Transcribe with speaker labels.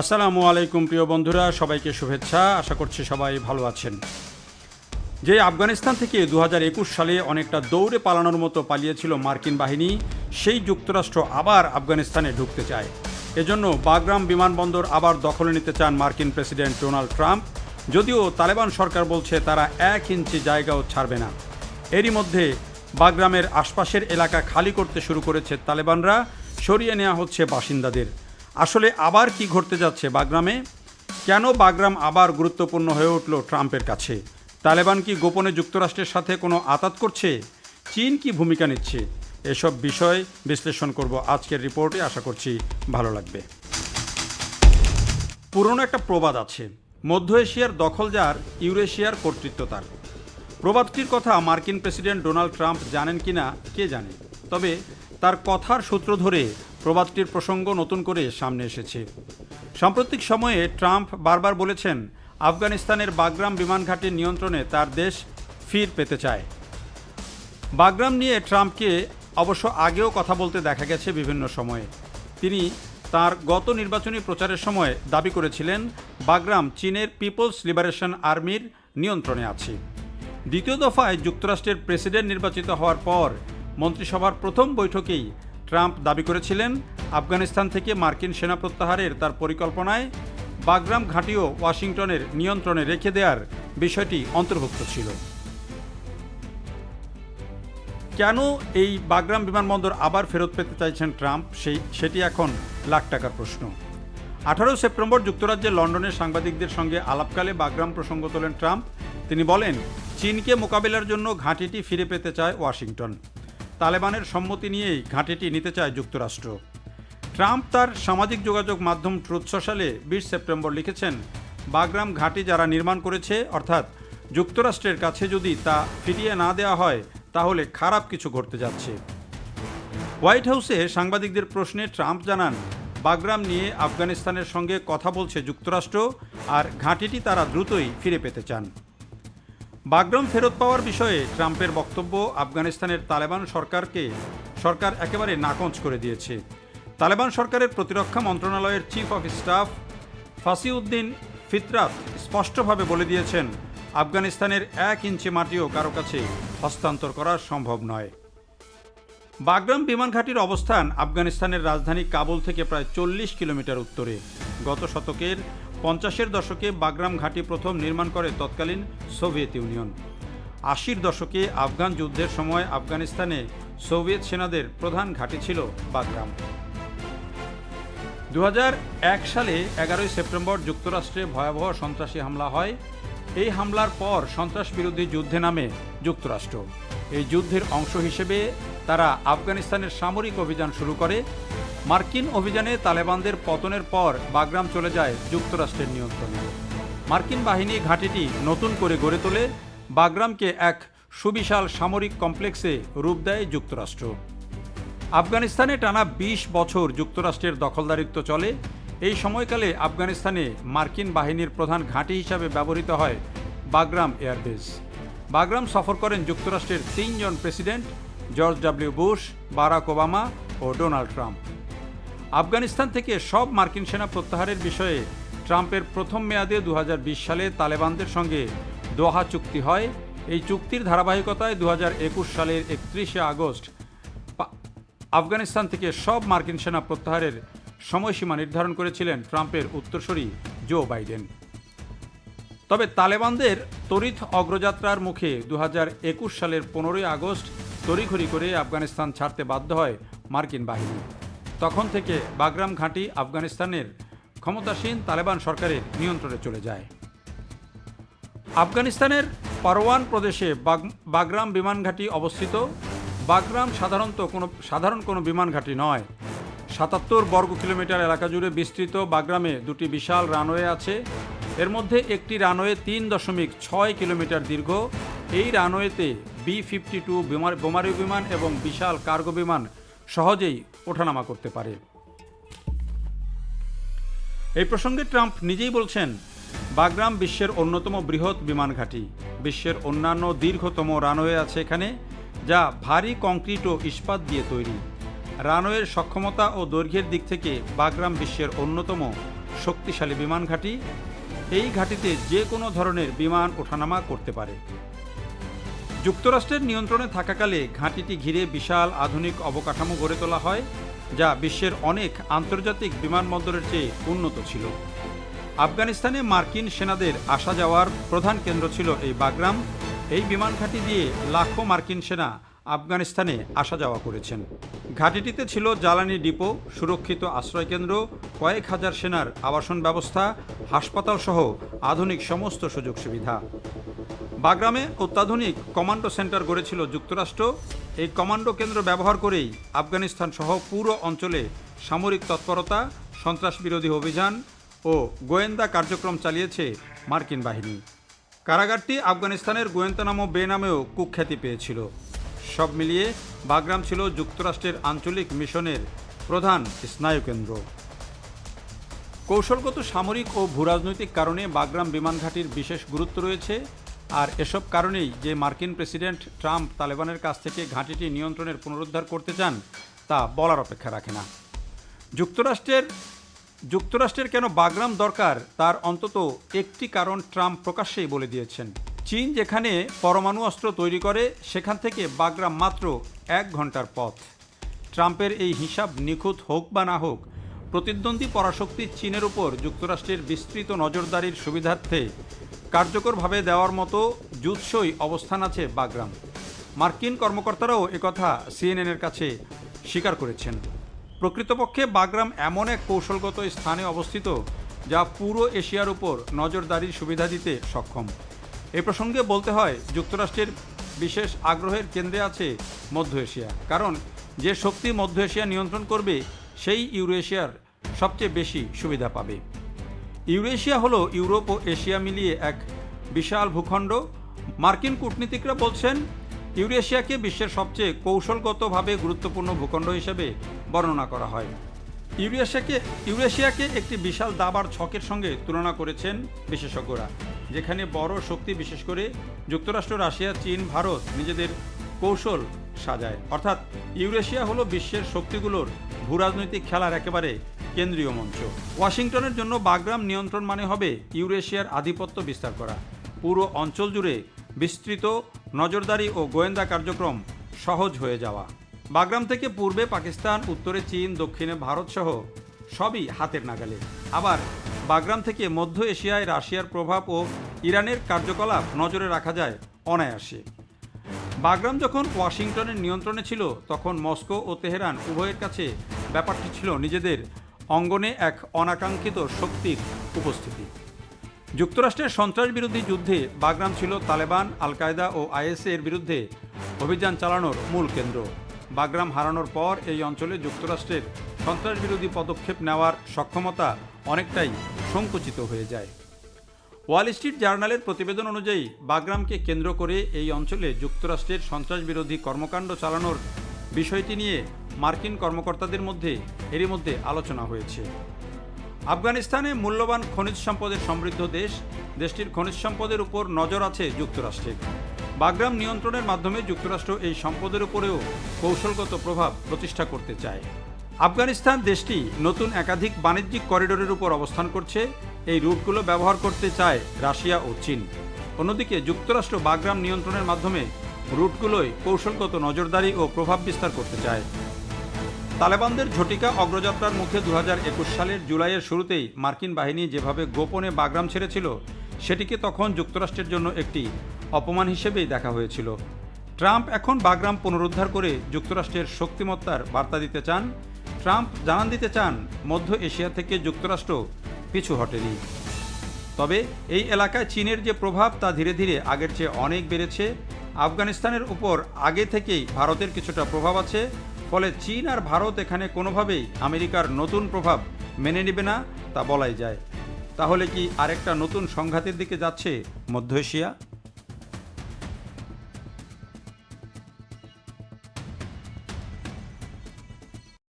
Speaker 1: আসসালামু আলাইকুম, প্রিয় বন্ধুরা, সবাইকে শুভেচ্ছা। আশা করছি সবাই ভালো আছেন। যে আফগানিস্তান থেকে দু হাজার একুশ সালে অনেকটা দৌড়ে পালানোর মতো পালিয়েছিল মার্কিন বাহিনী, সেই যুক্তরাষ্ট্র আবার আফগানিস্তানে ঢুকতে চায়। এজন্য বাগরাম বিমানবন্দর আবার দখলে নিতে চান মার্কিন প্রেসিডেন্ট ডোনাল্ড ট্রাম্প। যদিও তালেবান সরকার বলছে তারা এক ইঞ্চি জায়গাও ছাড়বে না। এরই মধ্যে বাগরামের আশপাশের এলাকা খালি করতে শুরু করেছে তালেবানরা। সরিয়ে নেওয়া হচ্ছে বাসিন্দাদের। আসলে আবার কি ঘটতে যাচ্ছে বাগরামে? কেন বাগরাম আবার গুরুত্বপূর্ণ হয়ে উঠল ট্রাম্পের কাছে? তালেবান কি গোপনে যুক্তরাষ্ট্রের সাথে কোনো আতাত করছে? চীন কি ভূমিকা নিচ্ছে? এসব বিষয় বিশ্লেষণ করব আজকের রিপোর্টে, আশা করছি ভালো লাগবে। পুরনো একটা প্রবাদ আছে, মধ্য এশিয়ার দখল যার, ইউরেশিয়ার কর্তৃত্ব তার। প্রবাদটির কথা মার্কিন প্রেসিডেন্ট ডোনাল্ড ট্রাম্প জানেন কিনা, কে জানে? তবে তার কথার সূত্র ধরে প্রবাদটির প্রসঙ্গ নতুন করে সামনে এসেছে। সাম্প্রতিক সময়ে ট্রাম্প বারবার বলেছেন, আফগানিস্তানের বাগরাম বিমান ঘাটির নিয়ন্ত্রণে তার দেশ ফির পেতে চায়। বাগরাম নিয়ে ট্রাম্পকে অবশ্য আগেও কথা বলতে দেখা গেছে বিভিন্ন সময়ে। তিনি তার গত নির্বাচনী প্রচারের সময় দাবি করেছিলেন, বাগরাম চীনের পিপলস লিবারেশন আর্মির নিয়ন্ত্রণে আছে। দ্বিতীয় দফায় যুক্তরাষ্ট্রের প্রেসিডেন্ট নির্বাচিত হওয়ার পর মন্ত্রিসভার প্রথম বৈঠকেই ট্রাম্প দাবি করেছিলেন, আফগানিস্তান থেকে মার্কিন সেনা প্রত্যাহারের তার পরিকল্পনায় বাগরাম ঘাঁটিও ওয়াশিংটনের নিয়ন্ত্রণে রেখে দেওয়ার বিষয়টি অন্তর্ভুক্ত ছিল। কেন এই বাগরাম বিমানবন্দর আবার ফেরত পেতে চাইছেন ট্রাম্প? সেই, সেটি এখন লাখ টাকার প্রশ্ন। আঠারো সেপ্টেম্বর যুক্তরাজ্যের লন্ডনের সাংবাদিকদের সঙ্গে আলাপকালে বাগরাম প্রসঙ্গ তোলেন ট্রাম্প। তিনি বলেন, চীনকে মোকাবিলার জন্য ঘাঁটিটি ফিরে পেতে চায় ওয়াশিংটন। তালেবানের সম্মতি নিয়েই ঘাঁটিটি নিতে চায় যুক্তরাষ্ট্র। ট্রাম্প তার সামাজিক যোগাযোগ মাধ্যম ট্রুথ সোশ্যালে বিশ সেপ্টেম্বর লিখেছেন, বাগরাম ঘাঁটি যারা নির্মাণ করেছে, অর্থাৎ যুক্তরাষ্ট্রের কাছে যদি তা ফিরিয়ে না দেওয়া হয়, তাহলে খারাপ কিছু ঘটতে যাচ্ছে। হোয়াইট হাউসে সাংবাদিকদের প্রশ্নে ট্রাম্প জানান, বাগরাম নিয়ে আফগানিস্তানের সঙ্গে কথা বলছে যুক্তরাষ্ট্র, আর ঘাঁটিটি তারা দ্রুতই ফিরে পেতে চান। বাগরাম ফেরত পাওয়ার বিষয়ে ট্রাম্পের বক্তব্য আফগানিস্তানের তালেবান সরকারকে সরকার একেবারে নাকচ করে দিয়েছে। তালেবান সরকারের প্রতিরক্ষা মন্ত্রণালয়ের chief of staff Fasihuddin Fitrat স্পষ্টভাবে বলে দিয়েছেন, আফগানিস্তানের এক ইঞ্চি মাটিও কারও কাছে হস্তান্তর করা সম্ভব নয়। বাগরাম বিমান ঘাঁটির অবস্থান আফগানিস্তানের রাজধানী কাবুল থেকে প্রায় চল্লিশ কিলোমিটার উত্তরে। গত শতকের পঞ্চাশের দশকে বাগরাম ঘাঁটি প্রথম নির্মাণ করে তৎকালীন সোভিয়েত ইউনিয়ন। আশির দশকে আফগান যুদ্ধের সময় আফগানিস্তানে সোভিয়েত সেনাদের প্রধান ঘাঁটি ছিল বাগরাম। দু হাজার এক সালে এগারোই সেপ্টেম্বর যুক্তরাষ্ট্রে ভয়াবহ সন্ত্রাসী হামলা হয়। এই হামলার পর সন্ত্রাস বিরোধী যুদ্ধে নামে যুক্তরাষ্ট্র। এই যুদ্ধের অংশ হিসেবে তারা আফগানিস্তানের সামরিক অভিযান শুরু করে মার্কিন অভিযানে তালেবানদের পতনের পর বাগরাম চলে যায় যুক্তরাষ্ট্রের নিয়ন্ত্রণে। মার্কিন বাহিনী ঘাঁটিটি নতুন করে গড়ে তোলে। বাগরামকে এক সুবিশাল সামরিক কমপ্লেক্সে রূপ দেয় যুক্তরাষ্ট্র। আফগানিস্তানে টানা ২০ বছর যুক্তরাষ্ট্রের দখলদারিত্ব চলে। এই সময়কালে আফগানিস্তানে মার্কিন বাহিনীর প্রধান ঘাঁটি হিসাবে ব্যবহৃত হয় বাগরাম এয়ারবেস। বাগরাম সফর করেন যুক্তরাষ্ট্রের তিনজন president, George W Bush, Barack Obama ও ডোনাল্ড ট্রাম্প। আফগানিস্তান থেকে সব মার্কিন সেনা প্রত্যাহারের বিষয়ে ট্রাম্পের প্রথম মেয়াদে দু হাজার বিশ সালে তালেবানদের সঙ্গে দোহা চুক্তি হয়। এই চুক্তির ধারাবাহিকতায় দু হাজার একুশ সালের একত্রিশে আগস্ট আফগানিস্তান থেকে সব মার্কিন সেনা প্রত্যাহারের সময়সীমা নির্ধারণ করেছিলেন ট্রাম্পের উত্তরসূরি জো বাইডেন। তবে তালেবানদের তড়িৎ অগ্রযাত্রার মুখে দু হাজার একুশ সালের পনেরোই আগস্ট তড়িঘড়ি করে আফগানিস্তান ছাড়তে বাধ্য হয় মার্কিন বাহিনী। তখন থেকে বাগরাম ঘাঁটি আফগানিস্তানের ক্ষমতাসীন তালেবান সরকারের নিয়ন্ত্রণে চলে যায়। আফগানিস্তানের পারওয়ান প্রদেশে বাগ- বাগরাম বিমান ঘাঁটি অবস্থিত। বাগরাম সাধারণত কোনো, সাধারণ কোনো বিমান ঘাঁটি নয়। সাতাত্তর বর্গ কিলোমিটার এলাকা জুড়ে বিস্তৃত বাগরামে দুটি বিশাল রানওয়ে আছে। এর মধ্যে একটি রানওয়ে তিন দশমিক ছয় কিলোমিটার দীর্ঘ। এই রানওয়েতে বি ফিফটি টু বোমারু বিমান এবং বিশাল কার্গো বিমান সহজেই ওঠানামা করতে পারে। এই প্রসঙ্গে ট্রাম্প নিজেই বলছেন, বাগরাম বিশ্বের অন্যতম বৃহৎ বিমান ঘাঁটি। বিশ্বের অন্যান্য দীর্ঘতম রানওয়ে আছে এখানে, যা ভারী কংক্রিট ও ইস্পাত দিয়ে তৈরি। রানওয়ের সক্ষমতা ও দৈর্ঘ্যের দিক থেকে বাগরাম বিশ্বের অন্যতম শক্তিশালী বিমান ঘাঁটি। এই ঘাঁটিতে যে কোনো ধরনের বিমান ওঠানামা করতে পারে। যুক্তরাষ্ট্রের নিয়ন্ত্রণে থাকাকালে ঘাঁটিটি ঘিরে বিশাল আধুনিক অবকাঠামো গড়ে তোলা হয়, যা বিশ্বের অনেক আন্তর্জাতিক বিমানবন্দরের চেয়ে উন্নত ছিল। আফগানিস্তানে মার্কিন সেনাদের আসা যাওয়ার প্রধান কেন্দ্র ছিল এই বাগরাম। এই বিমান ঘাঁটি দিয়ে লাখো মার্কিন সেনা আফগানিস্তানে আসা যাওয়া করেছেন। ঘাঁটিটিতে ছিল জ্বালানি ডিপো, সুরক্ষিত আশ্রয়কেন্দ্র, কয়েক হাজার সেনার আবাসন ব্যবস্থা হাসপাতাল সহ আধুনিক সমস্ত সুযোগ সুবিধা। বাগরামে অত্যাধুনিক কমান্ডো সেন্টার গড়েছিল যুক্তরাষ্ট্র। এই কমান্ডো কেন্দ্র ব্যবহার করেই আফগানিস্তান সহ পুরো অঞ্চলে সামরিক তৎপরতা সন্ত্রাস বিরোধী অভিযান ও গোয়েন্দা কার্যক্রম চালিয়েছে মার্কিন বাহিনী। কারাগারটি আফগানিস্তানের গোয়েন্তানামো বে নামেও কুখ্যাতি পেয়েছিল। সব মিলিয়ে বাগরাম ছিল যুক্তরাষ্ট্রের আঞ্চলিক মিশনের প্রধান স্নায়ুকেন্দ্র। কৌশলগত সামরিক ও ভূরাজনৈতিক কারণে বাগরাম বিমান ঘাঁটির বিশেষ গুরুত্ব রয়েছে আর এসব কারণেই যে মার্কিন প্রেসিডেন্ট ট্রাম্প তালেবানের কাছ থেকে ঘাঁটিটি নিয়ন্ত্রণের পুনরুদ্ধার করতে চান, তা বলার অপেক্ষা রাখে না। যুক্তরাষ্ট্রের যুক্তরাষ্ট্রের কেন বাগরাম দরকার, তার অন্তত একটি কারণ ট্রাম্প প্রকাশ্যেই বলে দিয়েছেন। চীন যেখানে পরমাণু অস্ত্র তৈরি করে, সেখান থেকে বাগরাম মাত্র এক ঘণ্টার পথ। ট্রাম্পের এই হিসাব নিখুঁত হোক বা না হোক প্রতিদ্বন্দ্বী পরাশক্তি চীনের উপর যুক্তরাষ্ট্রের বিস্তৃত নজরদারির সুবিধার্থে কার্যকরভাবে দেওয়ার মতো জুৎসই অবস্থান আছে বাগরাম। মার্কিন কর্মকর্তারাও একথা সিএনএনের কাছে স্বীকার করেছেন। প্রকৃতপক্ষে বাগরাম এমন এক কৌশলগত স্থানে অবস্থিত যা পুরো এশিয়ার উপর নজরদারির সুবিধা দিতে সক্ষম। এ প্রসঙ্গে বলতে হয়, যুক্তরাষ্ট্রের বিশেষ আগ্রহের কেন্দ্রে আছে মধ্য এশিয়া, কারণ যে শক্তি মধ্য এশিয়া নিয়ন্ত্রণ করবে সেই ইউরেশিয়ার সবচেয়ে বেশি সুবিধা পাবে। ইউরেশিয়া হলো ইউরোপ ও এশিয়া মিলিয়ে এক বিশাল ভূখণ্ড। মার্কিন কূটনীতিকরা বলছেন, ইউরেশিয়াকে বিশ্বের সবচেয়ে কৌশলগতভাবে গুরুত্বপূর্ণ ভূখণ্ড হিসেবে বর্ণনা করা হয়। ইউরেশিয়াকে ইউরেশিয়াকে একটি বিশাল দাবার ছকের সঙ্গে তুলনা করেছেন বিশেষজ্ঞরা, যেখানে বড় শক্তি বিশেষ করে যুক্তরাষ্ট্র, রাশিয়া, চীন, ভারত নিজেদের কৌশল সাজায়। অর্থাৎ ইউরেশিয়া হলো বিশ্বের শক্তিগুলোর ভূরাজনৈতিক খেলার একেবারে কেন্দ্রীয় মঞ্চ। ওয়াশিংটনের জন্য বাগরাম নিয়ন্ত্রণ মানে হবে ইউরেশিয়ার আধিপত্য বিস্তার করা। পুরো অঞ্চল জুড়ে বিস্তৃত, নজরদারি ও গোয়েন্দা কার্যক্রম সহজ হয়ে যাওয়া। বাগরাম থেকে পূর্বে পাকিস্তান, উত্তরে চীন, দক্ষিণে ভারত সহ সবই হাতের নাগালে। আবার বাগরাম থেকে মধ্য এশিয়ায় রাশিয়ার প্রভাব ও ইরানের কার্যকলাপ নজরে রাখা যায় অনায়াসে। বাগরাম যখন ওয়াশিংটনের নিয়ন্ত্রণে ছিল, তখন মস্কো ও তেহরান উভয়ের কাছে ব্যাপারটি ছিল নিজেদের অঙ্গনে এক অনাকাঙ্ক্ষিত শক্তির উপস্থিতি। যুক্তরাষ্ট্রের সন্ত্রাস বিরোধী যুদ্ধে বাগরাম ছিল তালেবান আল কায়দা ও আইএসএর বিরুদ্ধে অভিযান চালানোর মূল কেন্দ্র। বাগরাম হারানোর পর এই অঞ্চলে যুক্তরাষ্ট্রের সন্ত্রাস বিরোধী পদক্ষেপ নেওয়ার সক্ষমতা অনেকটাই সংকুচিত হয়ে যায়। ওয়াল স্ট্রিট জার্নালের প্রতিবেদন অনুযায়ী বাগরামকে কেন্দ্র করে এই অঞ্চলে যুক্তরাষ্ট্রের সন্ত্রাস বিরোধী কর্মকাণ্ড চালানোর বিষয়টি নিয়ে মার্কিন কর্মকর্তাদের মধ্যে, এরই মধ্যে আলোচনা হয়েছে। আফগানিস্তানে মূল্যবান খনিজ সম্পদের সমৃদ্ধ দেশ, দেশটির খনিজ সম্পদের উপর নজর আছে যুক্তরাষ্ট্রের। বাগরাম নিয়ন্ত্রণের মাধ্যমে যুক্তরাষ্ট্র এই সম্পদের উপরেও কৌশলগত প্রভাব প্রতিষ্ঠা করতে চায়। আফগানিস্তান দেশটি নতুন একাধিক বাণিজ্যিক করিডোরের উপর অবস্থান করছে এই রুটগুলো ব্যবহার করতে চায় রাশিয়া ও চীন। অন্যদিকে যুক্তরাষ্ট্র বাগরাম নিয়ন্ত্রণের মাধ্যমে রুটগুলোয় কৌশলগত নজরদারি ও প্রভাব বিস্তার করতে চায়। তালেবানদের ঝটিকা অগ্রযাত্রার মুখে দু হাজার একুশ সালের জুলাইয়ের শুরুতেই মার্কিন বাহিনী যেভাবে গোপনে বাগরাম ছেড়েছিল, সেটিকে তখন যুক্তরাষ্ট্রের জন্য একটি অপমান হিসেবেই দেখা হয়েছিল। ট্রাম্প এখন বাগরাম পুনরুদ্ধার করে যুক্তরাষ্ট্রের শক্তিমত্তার বার্তা দিতে চান। ট্রাম্প জানান দিতে চান, মধ্য এশিয়া থেকে যুক্তরাষ্ট্র পিছু হটেনি তবে এই এলাকায় চীনের যে প্রভাব তা ধীরে ধীরে আগের চেয়ে অনেক বেড়েছে। আফগানিস্তানের উপর আগে থেকেই ভারতের কিছুটা প্রভাব আছে, ফলে চীন আর ভারত এখানে কোনোভাবেই আমেরিকার নতুন প্রভাব মেনে নেবে না তা বলাই যায়। তাহলে কি আরেকটা নতুন সংঘাতের দিকে যাচ্ছে মধ্য এশিয়া?